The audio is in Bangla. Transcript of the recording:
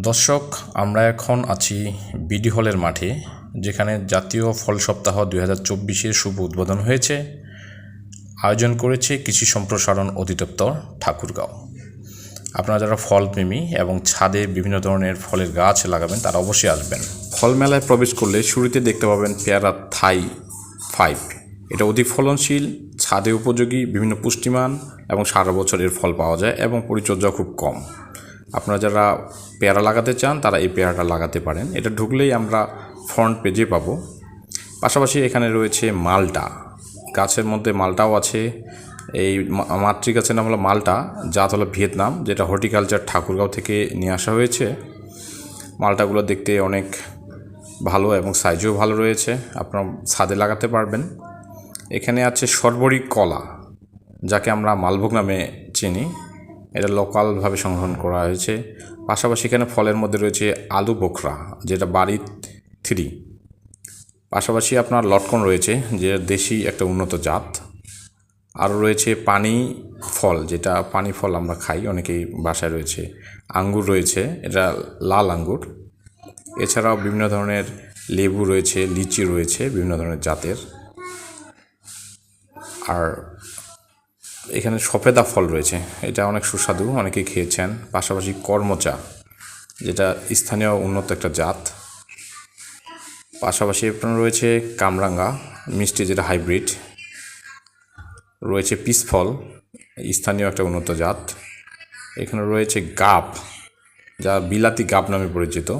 দর্শক, আমরা এখন আছি বিডি হলের মাঠে, যেখানে জাতীয় ফল সপ্তাহ দুই হাজার চব্বিশের শুভ উদ্বোধন হয়েছে। আয়োজন করেছে কৃষি সম্প্রসারণ অধিদপ্তর ঠাকুরগাঁও। আপনারা যারা ফল প্রেমী এবং ছাদে বিভিন্ন ধরনের ফলের গাছ লাগাবেন, তারা অবশ্যই আসবেন। ফল মেলায় প্রবেশ করলে শুরুতে দেখতে পাবেন পেয়ারা থাই ফাইভ। এটা অধিক ফলনশীল, ছাদে উপযোগী, বিভিন্ন পুষ্টিমান এবং সারা বছরের ফল পাওয়া যায় এবং পরিচর্যা খুব কম। আপনারা যারা পেয়ারা লাগাতে চান, তারা এই পেয়ারাটা লাগাতে পারেন। এটা ঢুকলেই আমরা ফ্রন্ট পেজে পাবো। পাশাপাশি এখানে রয়েছে মালটা। গাছের মধ্যে মালটাও আছে। এই মা- মাতৃ নাম হলো মালটা, জাত হলো ভিয়েতনাম, যেটা হর্টিকালচার ঠাকুরগাঁও থেকে নিয়ে আসা হয়েছে। মালটাগুলো দেখতে অনেক ভালো এবং সাইজও ভালো রয়েছে। আপনার ছাদে লাগাতে পারবেন। এখানে আছে সরবরি কলা, যাকে আমরা মালভোগ নামে চিনি। এটা লোকালভাবে সংগ্রহণ করা হয়েছে। পাশাপাশি এখানে ফলের মধ্যে রয়েছে আলু বোখরা, যেটা বাড়ি থ্রি। পাশাপাশি আপনার লটকন রয়েছে, যে দেশি একটা উন্নত জাত। আরও রয়েছে পানি ফল, যেটা পানি ফল আমরা খাই, অনেকেই বাসায় রয়েছে। আঙ্গুর রয়েছে, এটা লাল আঙ্গুর। এছাড়াও বিভিন্ন ধরনের লেবু রয়েছে, লিচি রয়েছে, বিভিন্ন ধরনের জাতের। আর এখানে সফেদা ফল রয়েছে। এটা অনেক সুস্বাদু অনেকেই খেয়েছেন। পাশাপাশি কর্মচা, যেটা স্থানীয় উন্নত একটা জাত। পাশাপাশি রয়েছে কামরাঙ্গা, মিষ্টি যেটা হাইব্রিড। রয়েছে পিস ফল, স্থানীয় একটা উন্নত জাত। এখানে রয়েছে গাব যা বিলাতি গাব নামে পরিচিত।